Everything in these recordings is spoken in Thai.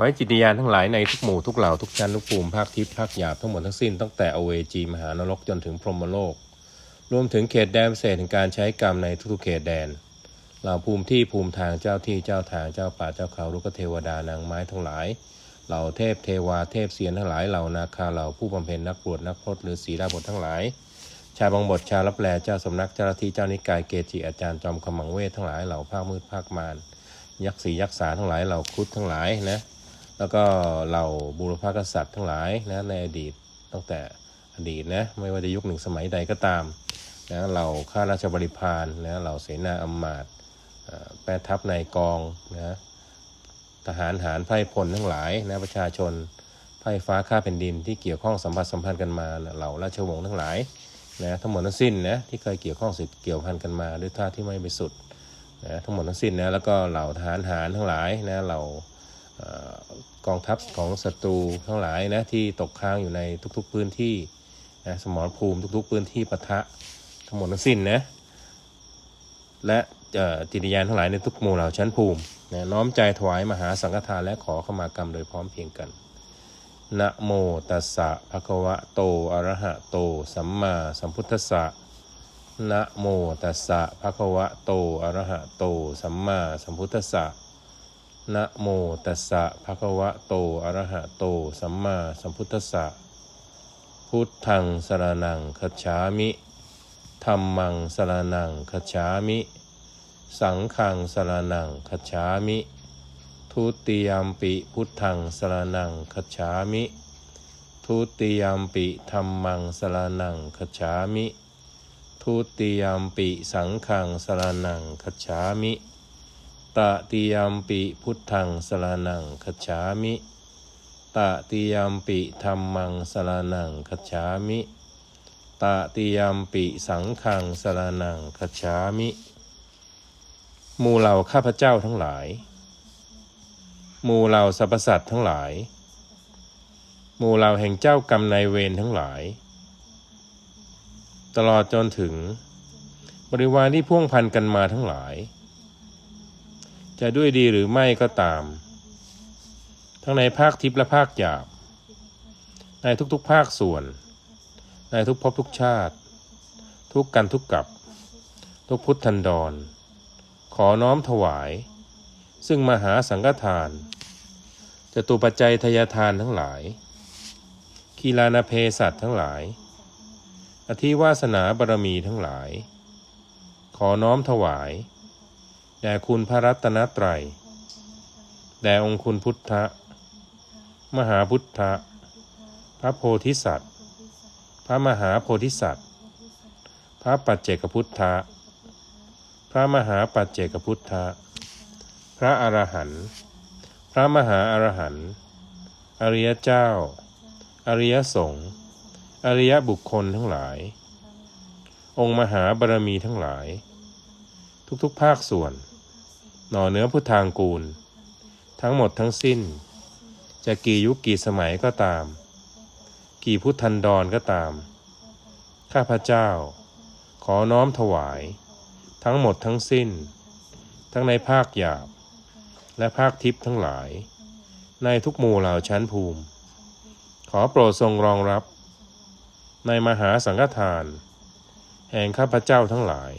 ขอให้จิตญาณทั้งหลายในทุกหมู่ทุกเหล่าทุกชั้นทุกภูมิภาคทิพย์ภาคหยาบทั้งหมดทั้งสิ้นตั้งแต่อเวจีมหานรกจนถึงพรหมโลก รวมถึงเขตแดนเศษถึงการใช้กรรมในทุกๆเขตแดนเหล่าภูมิที่ภูมิทางเจ้าที่เจ้าทางเจ้าป่าเจ้าเขาลูกเทวดานางไม้ทั้งหลายเหล่าเทพเทวาเทพเสียนทั้งหลายเหล่านาคาเหล่าผู้บำเพ็ญนักบวชนักพรตหรือศีลาบททั้งหลาย ชาบางบทชาวรับแลเจ้าสำนักเจ้าหน้าที่เจ้านิกายเกจิอาจารย์จอมขมังเวททั้งหลายเหล่าภาคมืดภาคมารยักษ์สียักษ์สาทั้งหลายเหล่าครุฑทั้งหลายนะ แล้วก็เหล่าบุรพกษัตริย์ทั้งหลายนะในอดีตตั้งแต่อดีตนะไม่ว่าจะยุคหนึ่งสมัยใดก็ตามนะเหล่าข้าราชบริพารนะเหล่าเสนาอำมาตย์แปรทัพในายกองนะทหารหารไพร่พลทั้งหลายนะประชาชนไพร่ฟ้าข้าแผ่นดินที่เกี่ยวข้องสัมพันธ์สัมพันธ์กันมาเหล่าราชวงศ์ทั้งหลายนะทั้งหมดทั้งสิ้นนะที่เคยเกี่ยวข้องสืบเกี่ยวพันกันมาด้วยท่าที่ไม่บริสุทธิ์นะทั้งหมดทั้งสิ้นนะแล้วก็เหล่าทหารหารทั้งหลายนะเหล่า กองทัพของศัตรูทั้งหลายนะที่ตกค้างอยู่ในทุกๆพื้นที่นะสมรภูมิทุกๆพื้นที่ปะทะทั้งหมดทั้งสิ้นนะและจิตญาณทั้งหลายในทุกหมู่เหล่าชั้นภูมินะน้อมใจถวายมหาสังฆทานและขอขมากรรมโดยพร้อมเพียงกันนะโมตัสสะภะคะวะโตอะระหะโต สัมมาสัมพุทธัสสะนะโมตัสสะภะคะวะโตอะระหะโต สัมมาสัมพุทธัสสะ นะโมตัสสะภะคะวะโต อะระหะโต สัมมาสัมพุทธัสสะ พุทธังสรนังคัจฉามิธัมมังสรนังคัจฉามิ สังฆังสรนังคัจฉามิ ทุติยามปิพุทธังสรนังคัจฉามิ ทุติยามปิธรรมังสรนังคัจฉามิ ทุติยามปิสังฆังสรนังคัจฉามิ ตติยมปิพุทธังสรนังคัจฉามิ ตติยมปิธรรมังสรนังคัจฉามิ ตติยมปิสังฆังสรนังคัจฉามิหมู่เหล่าข้าพเจ้าทั้งหลายหมู่เหล่าสรรพสัตว์ทั้งหลายหมู่เหล่าแห่งเจ้ากรรมนายเวรทั้งหลาย ตลอดจนถึง บริวารที่พ่วงพันกันมาทั้งหลาย จะด้วยดีหรือไม่ก็ตาม ทั้งในภาคทิพย์และภาคหยาบ ในทุกๆภาคส่วน ในทุกภพทุกชาติ ทุกกันทุกกับ ทุกพุทธันดร ขอน้อมถวาย ซึ่งมหาสังฆทานจะตุปัจจัยทยทานทั้งหลาย คีลานาเพสัตทั้งหลาย อธิวาสนาบารมีทั้งหลาย ขอน้อมถวาย แด่คุณพระรัตนตรัย แด่องคุณพุทธมหาพุทธพระโพธิสัตว์ พระมหาโพธิสัตว์ พระปัจเจกพุทธะ พระมหาปัจเจกพุทธะ พระอรหันต์ พระมหาอรหันต์ อริยเจ้า อริยสงฆ์ อริยบุคคลทั้งหลาย องค์มหาบารมีทั้งหลายทุกๆ ภาคส่วน หน่อเนื้อพุทธางกูล ทั้งหมดทั้งสิ้น จะกี่ยุคกี่สมัยก็ตาม กี่พุทธันดรก็ตาม ข้าพเจ้า ขอน้อมถวาย ทั้งหมดทั้งสิ้น ทั้งในภาคหยาบ และภาคทิพย์ทั้งหลาย ในทุกหมู่เหล่าชั้นภูมิ ขอโปรดทรงรองรับ ในมหาสังฆทาน แห่งข้าพเจ้าทั้งหลาย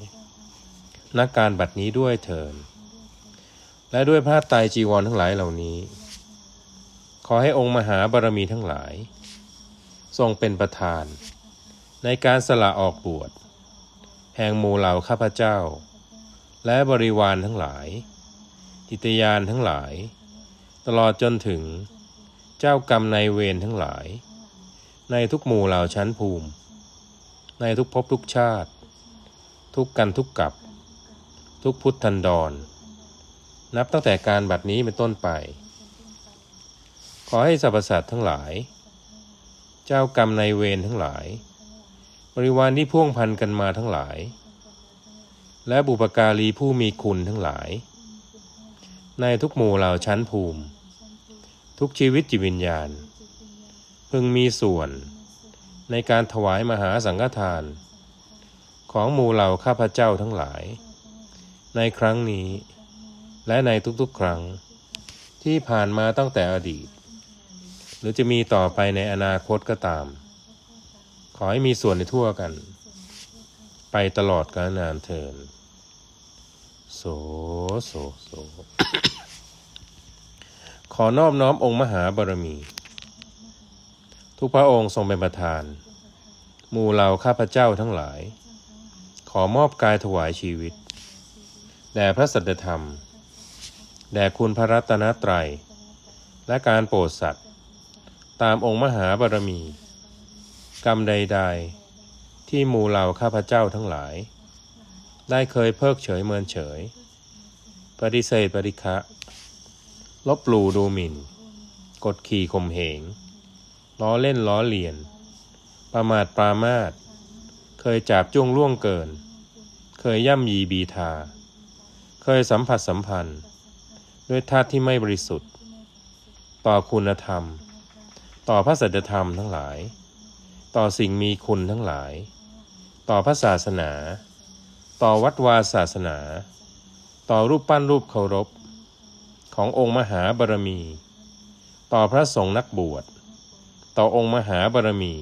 นักการบัดนี้ด้วยเถิน และด้วยผ้าไตรจีวรทั้งหลายเหล่านี้ ขอให้องค์มหาบารมีทั้งหลาย ทรงเป็นประธาน ในการสละออกบวชแห่งหมู่เหล่าข้าพเจ้า และบริวารทั้งหลายจิตยานทั้งหลาย ตลอดจนถึงเจ้ากรรมนายเวรทั้งหลาย ในทุกหมู่เหล่าชั้นภูมิ ในทุกภพทุกชาติ ทุกกันทุกกับ ทุกพุทธันดร นับตั้งแต่การบัดนี้เป็นต้นไป ขอให้สรรพสัตว์ทั้งหลาย เจ้ากรรมนายเวรทั้งหลาย บริวารที่พ่วงพันกันมาทั้งหลาย และบุปการีผู้มีคุณทั้งหลาย ในทุกหมู่เหล่าชั้นภูมิ ทุกชีวิตจิตวิญญาณ พึงมีส่วนในการถวายมหาสังฆทาน ของหมู่เหล่าข้าพเจ้าทั้งหลาย ในครั้งนี้ และในทุกๆครั้ง ที่ผ่านมาตั้งแต่อดีต หรือจะมีต่อไปในอนาคตก็ตาม ขอให้มีส่วนในทั่วกัน ไปตลอดกาลนานเทินโสโสโสขอนอบน้อมองค์มหาบารมี ทุกพระองค์ทรงเป็นประธาน มู่เหล่าข้าพเจ้าทั้งหลาย ขอมอบกายถวายชีวิตแด่พระสัจธรรม แด่คุณพระรัตนตรัย และการโปรดสัตว์ ตามองค์มหาบารมี กรรมใด ๆ ที่มู่เหล่าข้าพเจ้าทั้งหลาย ได้เคยเพิกเฉยเมินเฉย ปฏิเสธปฏิฆะลบหลู่ดูหมิ่น กดขี่ข่มเหง ล้อเล่นล้อเลียน ประมาทปรามาทเคยจับจ้วงล่วงเกิน เคยย่ำยีบีทา เคยสัมผัสสัมพันธ์ ด้วยธาตุที่ไม่บริสุทธิ์ ต่อคุณธรรม ต่อพระสัจธรรมทั้งหลาย ต่อสิ่งมีคุณทั้งหลาย ต่อพระศาสนา ต่อวัดวาศาสนา ต่อรูปปั้นรูปเคารพ ขององค์มหาบารมี ต่อพระสงฆ์นักบวช ต่อองค์มหาบารมี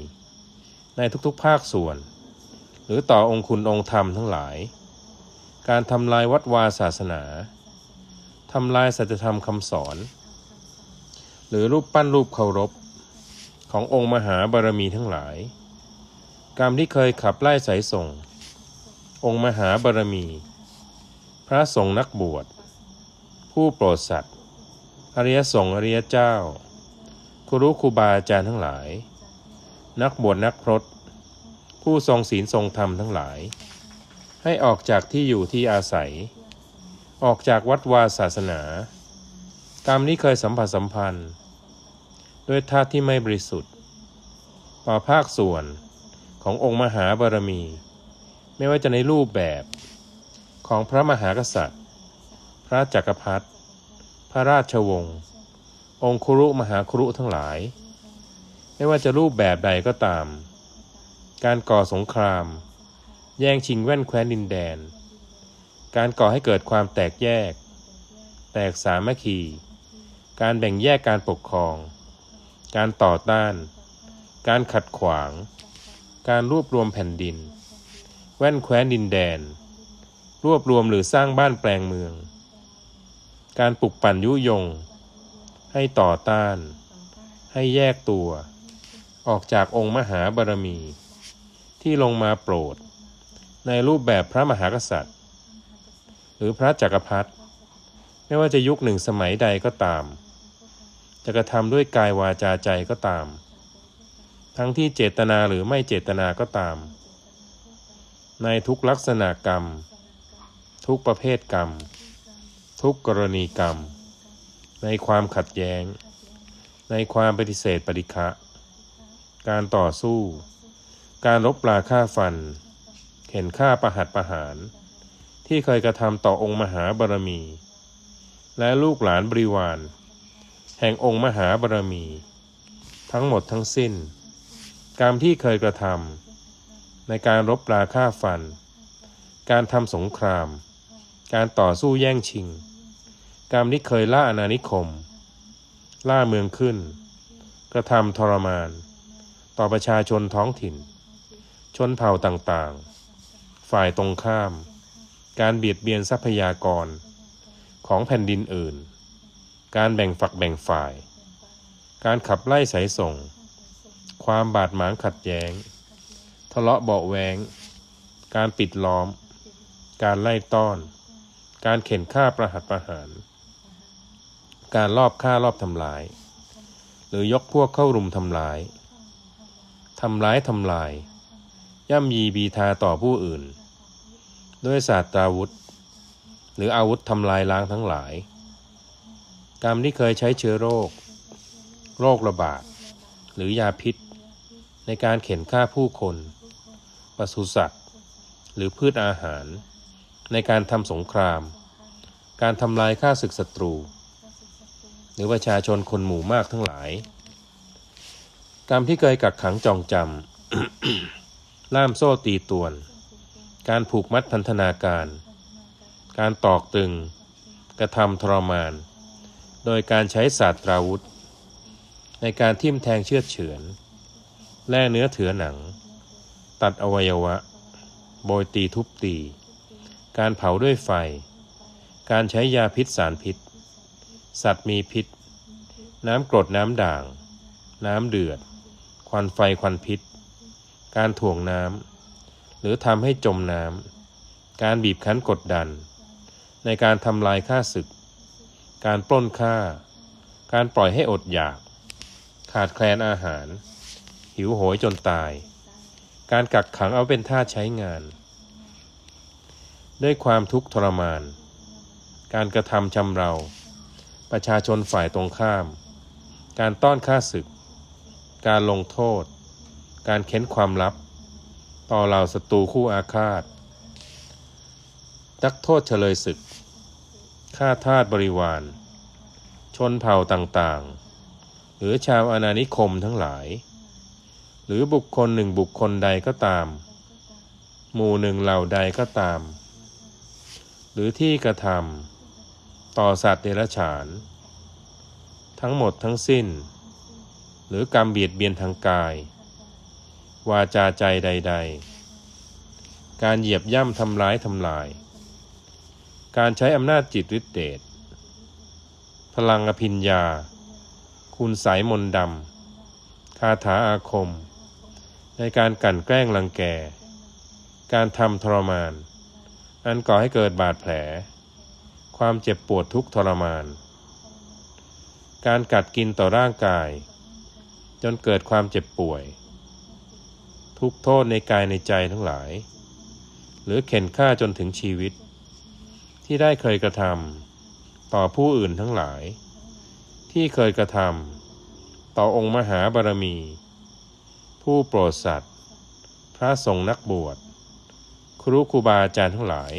ในทุกๆภาคส่วน หรือต่อองค์คุณองค์ธรรมทั้งหลาย การทำลายวัดวาศาสนา ทำลายสัจธรรมคำสอน หรือรูปปั้นรูปเคารพ ขององค์มหาบารมีทั้งหลาย กรรมที่เคยขับไล่สายส่ง องค์มหาบารมี พระสงฆ์นักบวช ผู้โปรดสัตว์ อริยสงฆ์อริยเจ้า ครูรู้ครูบาอาจารย์ทั้งหลาย นักบวชนักพรตผู้ทรงศีลทรงธรรมทั้งหลาย ให้ออกจากที่อยู่ที่อาศัย ออกจากวัดวาศาสนา กรรมนี้เคยสัมผัสสัมพันธ์ ด้วยธาตุที่ไม่บริสุทธิ์ ต่อภาคส่วนขององค์มหาบารมี ไม่ว่าจะในรูปแบบของพระมหากษัตริย์ พระจักรพรรดิพระราชวงศ์องคุรุมหาคุรุทั้งหลาย ไม่ว่าจะรูปแบบใดก็ตาม การก่อสงคราม แย่งชิงแว่นแคว้นดินแดน การก่อให้เกิดความแตกแยก แตกสามัคคี การแบ่งแยกการปกครอง การต่อต้าน การขัดขวาง การรวบรวมแผ่นดิน แว่นแคว้นดินแดน รวบรวมหรือสร้างบ้านแปลงเมือง การปลุกปั่นยุยง ให้ต่อต้าน ให้แยกตัว ออกจากองค์มหาบารมี ที่ลงมาโปรด ในรูปแบบพระมหากษัตริย์ หรือพระจักรพรรดิไม่ว่าจะยุคหนึ่งสมัยใดก็ตาม จะกระทำด้วยกายวาจาใจก็ตาม ทั้งที่เจตนาหรือไม่เจตนาก็ตาม ในทุกลักษณะกรรม ทุกประเภทกรรม ทุกกรณีกรรม ในความขัดแย้ง ในความปฏิเสธปฏิฆะการต่อสู้ การลบปลาฆ่าฟันเห็นฆ่าประหัตประหาร ที่เคยกระทำต่อองค์มหาบารมี และลูกหลานบริวาร แห่งองค์มหาบารมี ทั้งหมดทั้งสิ้น กรรมที่เคยกระทำในการรบปลาฆ่าฟัน การทำสงคราม การต่อสู้แย่งชิง กรรมที่เคยล่าอาณานิคม ล่าเมืองขึ้น กระทำทรมาน ต่อประชาชนท้องถิ่น ชนเผ่าต่างๆ ฝ่ายตรงข้าม การเบียดเบียนทรัพยากรของแผ่นดินอื่น การแบ่งฝักแบ่งฝ่าย การขับไล่สายส่ง ความบาดหมางขัดแย้ง ทะเลาะเบาแวง การปิดล้อม การไล่ต้อน การเข็นฆ่าประหัตประหาร การลอบฆ่ารอบทำลาย หรือยกพวกเข้ารุมทำลาย ทำร้ายทำลาย ย่ำยีบีทาต่อผู้อื่น ด้วยศาสตราวุธ หรืออาวุธทำลายล้างทั้งหลายกรรมที่เคยใช้เชื้อโรค โรคระบาด หรือยาพิษ ในการเข็นฆ่าผู้คน ปศุสัตว์ หรือพืชอาหาร ในการทำสงคราม การทำลายฆ่าศึกศัตรู หรือประชาชนคนหมู่มากทั้งหลาย กรรมที่เคยกักขังจองจำล่ามโซ่ตีตวน การผูกมัดพันธนาการ การตอกตึง กระทำทรมาน โดยการใช้ศาสตราวุธ ในการทิ่มแทงเชือดเฉือน แล่เนื้อเถือหนัง ตัดอวัยวะ โบยตีทุบตี การเผาด้วยไฟ การใช้ยาพิษสารพิษ สัตว์มีพิษ น้ำกรดน้ำด่าง น้ำเดือด ควันไฟควันพิษ การถ่วงน้ำ หรือทำให้จมน้ำการบีบคั้นกดดัน ในการทำลายข้าศึก การปล้นฆ่า การปล่อยให้อดอยาก ขาดแคลนอาหาร หิวโหยจนตาย การกักขังเอาเป็นท่าใช้งาน ด้วยความทุกข์ทรมาน การกระทำชำเรา ประชาชนฝ่ายตรงข้าม การต้อนข้าศึก การลงโทษ การเค้นความลับ ต่อเหล่าศัตรูคู่อาฆาตนักโทษเฉลยศึกฆ่าทาสบริวาร ชนเผ่าต่างๆ หรือชาวอาณานิคมทั้งหลาย หรือบุคคลหนึ่งบุคคลใดก็ตาม หมู่หนึ่งเหล่าใดก็ตาม หรือที่กระทำต่อสัตว์เดรัจฉาน ทั้งหมดทั้งสิ้น หรือกรรมเบียดเบียนทางกาย วาจาใจใด ๆ การเหยียบย่ำทำร้ายทำลาย การใช้อำนาจจิตฤทธิเดชพลังอภิญญา คุณสายมนดำคาถาอาคม ในการกลั่นแกล้งรังแก การทำทรมาน อันก่อให้เกิดบาดแผล ความเจ็บปวดทุกทรมาน การกัดกินต่อร่างกาย จนเกิดความเจ็บป่วย ทุกโทษในกายในใจทั้งหลาย หรือเข็นฆ่าจนถึงชีวิต ที่ได้เคยกระทำต่อผู้อื่นทั้งหลาย ที่เคยกระทำต่อองค์มหาบารมี ผู้โปรดสัตว์ พระสงฆ์นักบวช ครูครูบาอาจารย์ทั้งหลาย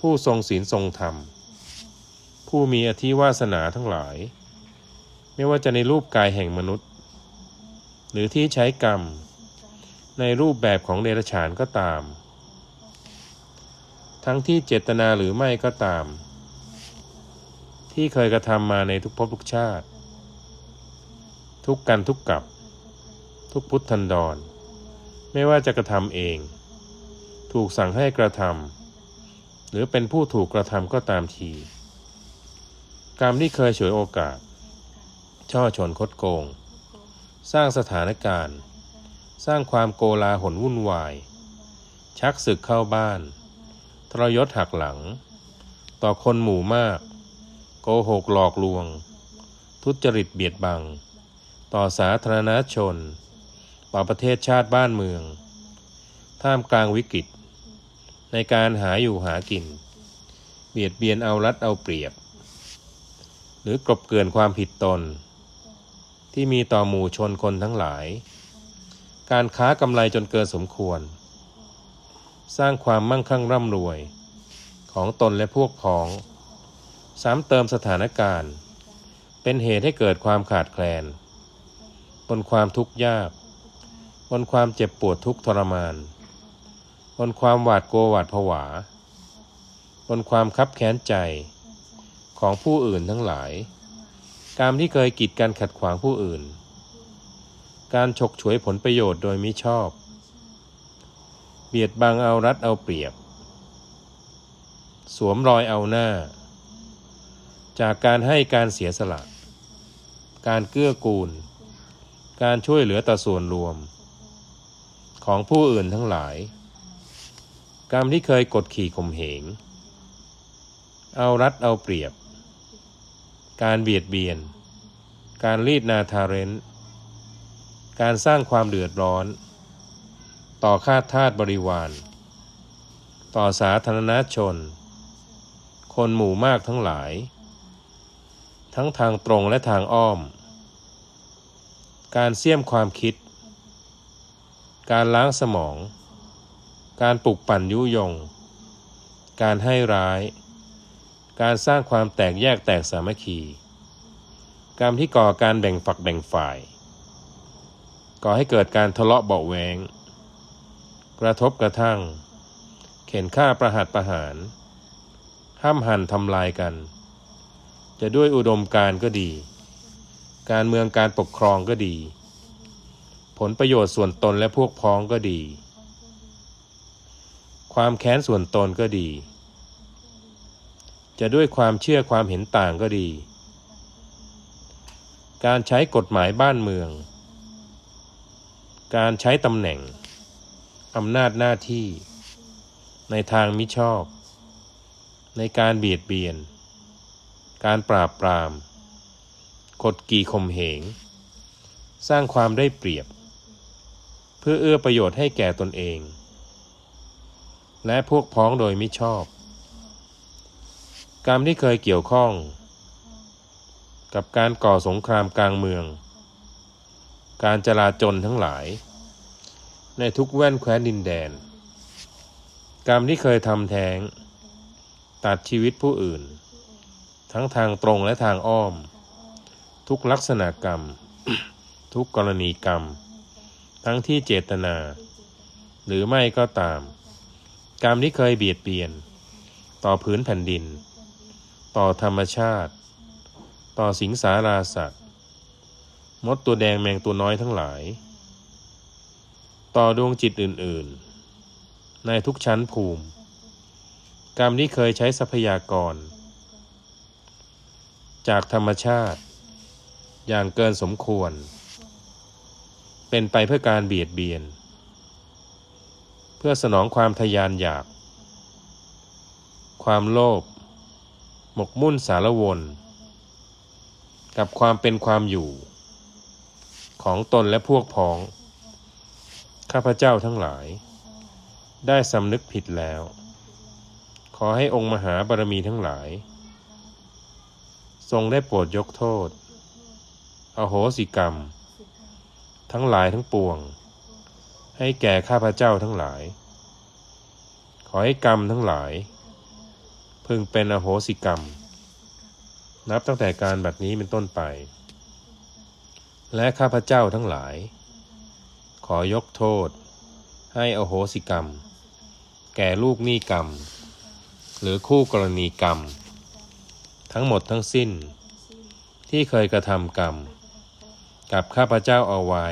ผู้ทรงศีลทรงธรรม ผู้มีอธิวาสนาทั้งหลาย ไม่ว่าจะในรูปกายแห่งมนุษย์ หรือที่ใช้กรรม ในรูปแบบของเดรัจฉานก็ตาม ทั้งที่เจตนาหรือไม่ก็ตาม ที่เคยกระทำมาในทุกภพทุกชาติ ทุกกันทุกกับ ทุกพุทธันดร ไม่ว่าจะกระทำเอง ถูกสั่งให้กระทำหรือเป็นผู้ถูกกระทำก็ตามทีกรรมที่เคยฉวยโอกาส ช่อชนคดโกง สร้างสถานการณ์ สร้างความโกลาหลวุ่นวาย ชักศึกเข้าบ้าน ทรยศหักหลัง ต่อคนหมู่มาก โกหกหลอกลวง ทุจริตเบียดบัง ต่อสาธารณชน ต่อประเทศชาติบ้านเมือง ท่ามกลางวิกฤต ในการหาอยู่หากิน เบียดเบียนเอารัดเอาเปรียบ หรือกลบเกลื่อนความผิดตน ที่มีต่อหมู่ชนคนทั้งหลาย การค้ากำไรจนเกินสมควร สร้างความมั่งคั่งร่ำรวย ของตนและพวกพ้อง ซ้ำเติมสถานการณ์ เป็นเหตุให้เกิดความขาดแคลน บนความทุกข์ยาก บนความเจ็บปวดทุกทรมาน บนความหวาดกลัวหวาดผวา บนความคับแค้นใจของผู้อื่นทั้งหลายการที่เคยกีดกันขัดขวางผู้อื่น การฉกฉวยผลประโยชน์โดยมิชอบ เบียดบังเอารัดเอาเปรียบ สวมรอยเอาหน้า จากการให้การเสียสละ การเกื้อกูล การช่วยเหลือต่อส่วนรวม ของผู้อื่นทั้งหลาย กรรมที่เคยกดขี่ข่มเหง เอารัดเอาเปรียบ การเบียดเบียน การรีดนาทาเรน การสร้างความเดือดร้อน ต่อข้าทาสบริวาร ต่อสาธารณชน คนหมู่มากทั้งหลาย ทั้งทางตรงและทางอ้อม การเสี่ยมความคิด การล้างสมอง การปลุกปั่นยุยง การให้ร้าย การสร้างความแตกแยกแตกสามัคคี กรรมที่ก่อการแบ่งฝักแบ่งฝ่าย ก่อให้เกิดการทะเลาะเบาแวงกระทบกระทั่ง เข็นฆ่าประหัตประหาร ห้ามหันทำลายกัน จะด้วยอุดมการก็ดี การเมืองการปกครองก็ดี ผลประโยชน์ส่วนตนและพวกพ้องก็ดี ความแค้นส่วนตนก็ดี จะด้วยความเชื่อความเห็นต่างก็ดี การใช้กฎหมายบ้านเมือง การใช้ตำแหน่ง อำนาจหน้าที่ ในทางมิชอบ ในการเบียดเบียน การปราบปราม กดขี่ข่มเหง สร้างความได้เปรียบ เพื่อเอื้อประโยชน์ให้แก่ตนเอง และพวกพ้องโดยมิชอบ กรรมที่เคยเกี่ยวข้อง กับการก่อสงครามกลางเมือง การจลาจลทั้งหลาย ในทุกแว่นแคว้นดินแดน กรรมที่เคยทำแท้ง ตัดชีวิตผู้อื่น ทั้งทางตรงและทางอ้อม ทุกลักษณะกรรม ทุกกรณีกรรม ทั้งที่เจตนา หรือไม่ก็ตาม กรรมที่เคยเบียดเบียน ต่อพื้นแผ่นดิน ต่อธรรมชาติ ต่อสิงสาราสัตว์ มดตัวแดงแมงตัวน้อยทั้งหลาย ต่อดวงจิตอื่น ๆ ในทุกชั้นภูมิ กรรมที่เคยใช้ทรัพยากร จากธรรมชาติ อย่างเกินสมควร เป็นไปเพื่อการเบียดเบียน เพื่อสนองความทยานอยาก ความโลภหมกมุ่นสารวน กับความเป็นความอยู่ ของตนและพวกพ้อง ข้าพเจ้าทั้งหลาย ได้สำนึกผิดแล้ว ขอให้องค์มหาบารมีทั้งหลาย ทรงได้โปรดยกโทษ อโหสิกรรม ทั้งหลายทั้งปวง ให้แก่ข้าพเจ้าทั้งหลาย ขอให้กรรมทั้งหลาย พึงเป็นอโหสิกรรม นับตั้งแต่การบัดนี้เป็นต้นไป และข้าพเจ้าทั้งหลาย ขอยกโทษ ให้อโหสิกรรม แก่ลูกหนี้กรรม หรือคู่กรณีกรรม ทั้งหมดทั้งสิ้น ที่เคยกระทำกรรม กับข้าพเจ้าเอาไว้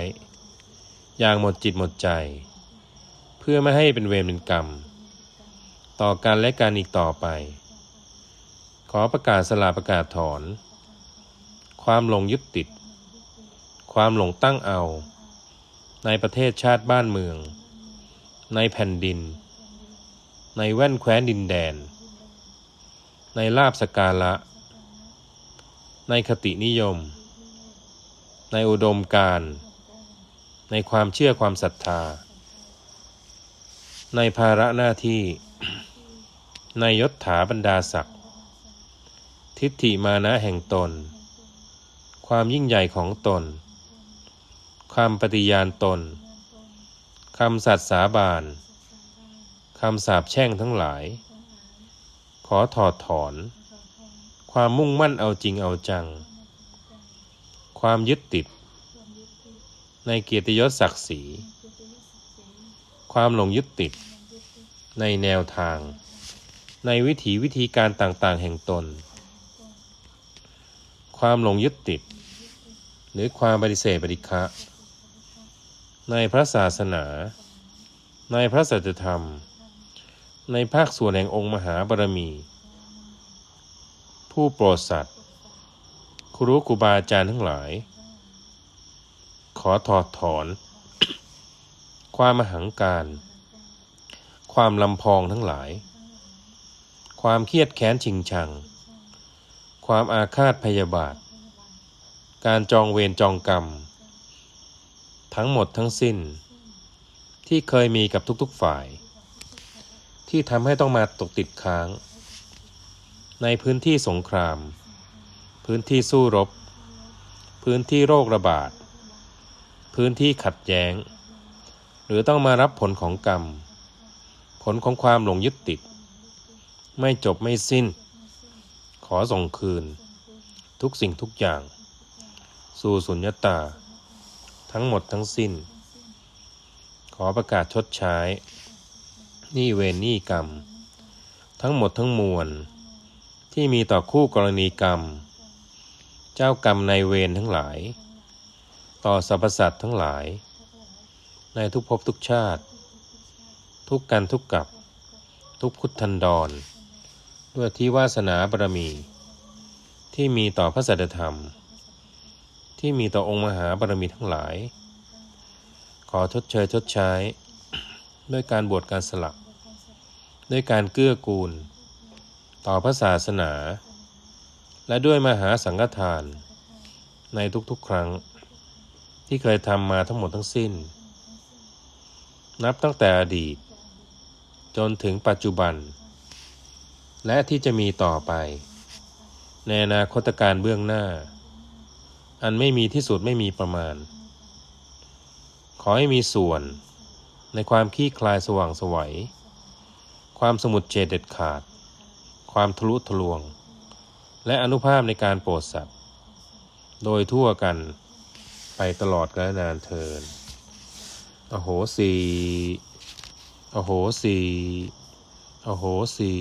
อย่างหมดจิตหมดใจ เพื่อไม่ให้เป็นเวรเป็นกรรม ต่อกันและกันอีกต่อไป ขอประกาศสลาประกาศถอน ความหลงยึดติด ความหลงตั้งเอา ในประเทศชาติบ้านเมือง ในแผ่นดิน ในแว่นแคว้นดินแดน ในลาบสกาละในคตินิยม ในอุดมการในความเชื่อความศรัทธา ในภาระหน้าที่ ในยศถาบรรดาศักดิ์ทิฏฐิมานะแห่งตน ความยิ่งใหญ่ของตน ความปฏิญาณตน คำสัตย์สาบาน คำสาปแช่งทั้งหลาย ขอถอดถอน ความมุ่งมั่นเอาจริงเอาจัง ความยึดติด ในเกียรติยศศักดิ์ศรี ความหลงยึดติด ในแนวทาง ในวิถีวิธีการต่างๆ แห่งตน ความหลงยึดติด หรือความปฏิเสธปฏิฆะ ในพระศาสนา ในพระสัจธรรม ในภาคส่วนแห่งองค์มหาบารมี ผู้โปรดสัตว์ครูครูบาอาจารย์ทั้งหลาย ขอถอดถอน ความมหังการ ความลำพองทั้งหลาย ความเครียดแค้นชิงชัง ความอาฆาตพยาบาท การจองเวรจองกรรม ทั้งหมดทั้งสิ้น ที่เคยมีกับทุกๆฝ่าย ที่ทำให้ต้องมาตกติดค้าง ในพื้นที่สงคราม พื้นที่สู้รบ พื้นที่โรคระบาด พื้นที่ขัดแย้ง หรือต้องมารับผลของกรรม ผลของความหลงยึดติด ไม่จบไม่สิ้น ขอส่งคืน ทุกสิ่งทุกอย่าง สู่สุญญตา ทั้งหมดทั้งสิ้น ขอประกาศชดใช้หนี่เวรนี่กรรม ทั้งหมดทั้งมวล ที่มีต่อคู่กรณีกรรม เจ้ากรรมในเวรทั้งหลาย ต่อสรรพสัตว์ทั้งหลาย ในทุกภพทุกชาติ ทุกกันทุกกับ ทุกพุทธันดร ด้วยที่วาสนาบารมี ที่มีต่อพระสัจธรรม ที่มีต่อองค์มหาบารมีทั้งหลาย ขอชดเชยชดใช้ ด้วยการบวชการสลัก ด้วยการเกื้อกูล ต่อพระศาสนา และด้วยมหาสังฆทาน ในทุกๆครั้ง ที่เคยทำมาทั้งหมดทั้งสิ้น นับตั้งแต่อดีต จนถึงปัจจุบัน และที่จะมีต่อไป ในอนาคตการเบื้องหน้า อันไม่มีที่สุดไม่มีประมาณ ขอให้มีส่วนในความคลี่คลายสว่างสวัย ความสมุดเจดเด็ดขาด ความทะลุทะลวง และอนุภาพในการโปรดสัตว์ โดยทั่วกันไปตลอดกาลนานเทินอโหสี อโหสี อโหสี